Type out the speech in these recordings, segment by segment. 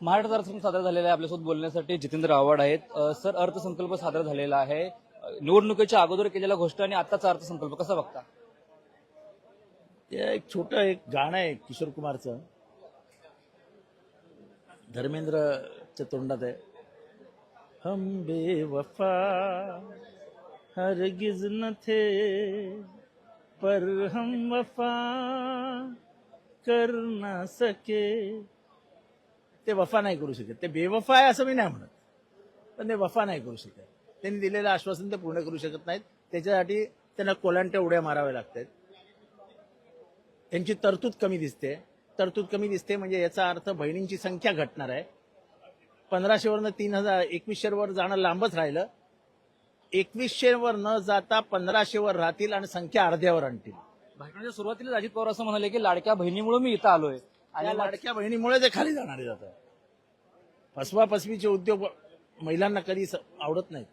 महाराष्ट्र अर्थसंकल्प सादर झालेला आहे आपल्यासोबत बोलण्यासाठी जितेंद्र आव्हाड आहेत. सर अर्थसंकल्प सादर झालेला आहे. निवडणुकीच्या अगोदर केलेल्या घोषणा आणि आताचा अर्थसंकल्प कसा बघता? एक छोटं एक गाणं आहे किशोर कुमारचं. धर्मेंद्रच्या तोंडात आहे. हम बेवफा हरगिज न थे पर हम वफा कर ना सके ते वफा नाही करू शकत. ते बेवफा आहे असं मी नाही म्हणत. पण ते वफा नाही करू शकत. त्यांनी दिलेलं आश्वासन ते पूर्ण करू शकत नाहीत. त्याच्यासाठी त्यांना कोलांट्या उड्या माराव्या लागतात. त्यांची तरतूद कमी दिसते. तरतूद कमी दिसते म्हणजे याचा अर्थ बहिणींची संख्या घटणार आहे. पंधराशेवरनं तीन हजार एकवीसशेवर जाणं लांबच राहिलं. एकवीसशेवर न जाता पंधराशेवर राहतील आणि संख्या अर्ध्यावर आणतील. भाषणाच्या सुरुवातीला अजित पवार असं म्हणाले की लाडक्या बहिणीमुळे मी इथं आलोय. आणि लाडक्या बहिणीमुळे ते खाली जाणारे जातात. फसवा फसवीचे उद्योग महिलांना कधी आवडत नाहीत.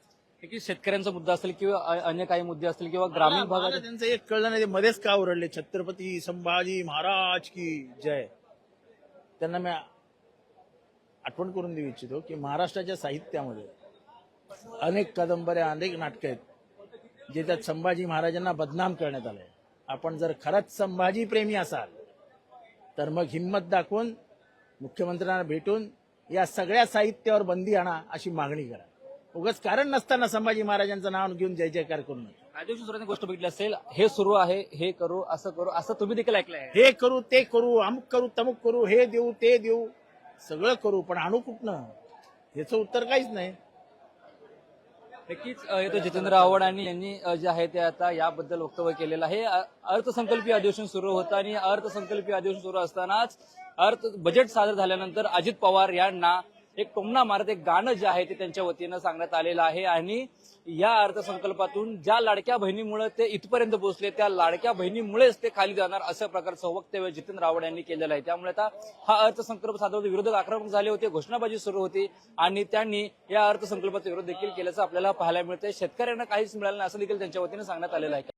की शेतकऱ्यांचा मुद्दा असेल किंवा अन्य काही मुद्दे असतील किंवा ग्रामीण भागात त्यांचं एक कळलं नाही ते मध्येच का ओरडले? छत्रपती संभाजी महाराज की जय. त्यांना मी आठवण करून देऊ इच्छितो की महाराष्ट्राच्या साहित्यामध्ये अनेक कादंबऱ्या अनेक नाटकं आहेत जे त्यात संभाजी महाराजांना बदनाम करण्यात आलंय. आपण जर खरंच संभाजी प्रेमी असाल तर मग हिंमत दाखवून मुख्यमंत्र्यांना भेटून या सगळ्या साहित्यावर बंदी आणा अशी मागणी करा. उगाच कारण नसताना संभाजी महाराजांचं नाव घेऊन जय जयकार करू नका. दिवशी सुरुवातीला गोष्ट बघितली असेल हे सुरू आहे हे करू असं करू असं तुम्ही देखील ऐकलंय. हे करू ते करू अमुक करू तमुक करू हे देऊ ते देऊ सगळं करू पण आणू कुठनं? याचं उत्तर काहीच नाही. नक्कीच येतो जितेंद्र आव्हाड आणि यांनी जे आहे ते आता याबद्दल वक्तव्य केलेलं आहे. अर्थसंकल्पीय अधिवेशन सुरू होतं आणि अर्थसंकल्पीय अधिवेशन सुरू असतानाच अर्थ बजेट सादर झाल्यानंतर अजित पवार यांना एक टोमणा मारत एक गाणं जे आहे ते त्यांच्या वतीनं सांगण्यात आलेलं आहे. आणि या अर्थसंकल्पातून ज्या लाडक्या बहिणीमुळे ते इथपर्यंत पोहोचले त्या लाडक्या बहिणीमुळेच ते खाली जाणार अशा प्रकारचं वक्तव्य जितेंद्र रावड यांनी केलेलं आहे. त्यामुळे आता हा अर्थसंकल्प साधारण विरोधक आक्रमक झाले होते घोषणाबाजी सुरू होती आणि त्यांनी या अर्थसंकल्पाचा विरोध देखील केल्याचं आपल्याला पाहायला मिळतंय. शेतकऱ्यांना काहीच मिळालं नाही असं देखील त्यांच्या वतीनं सांगण्यात आलेलं आहे.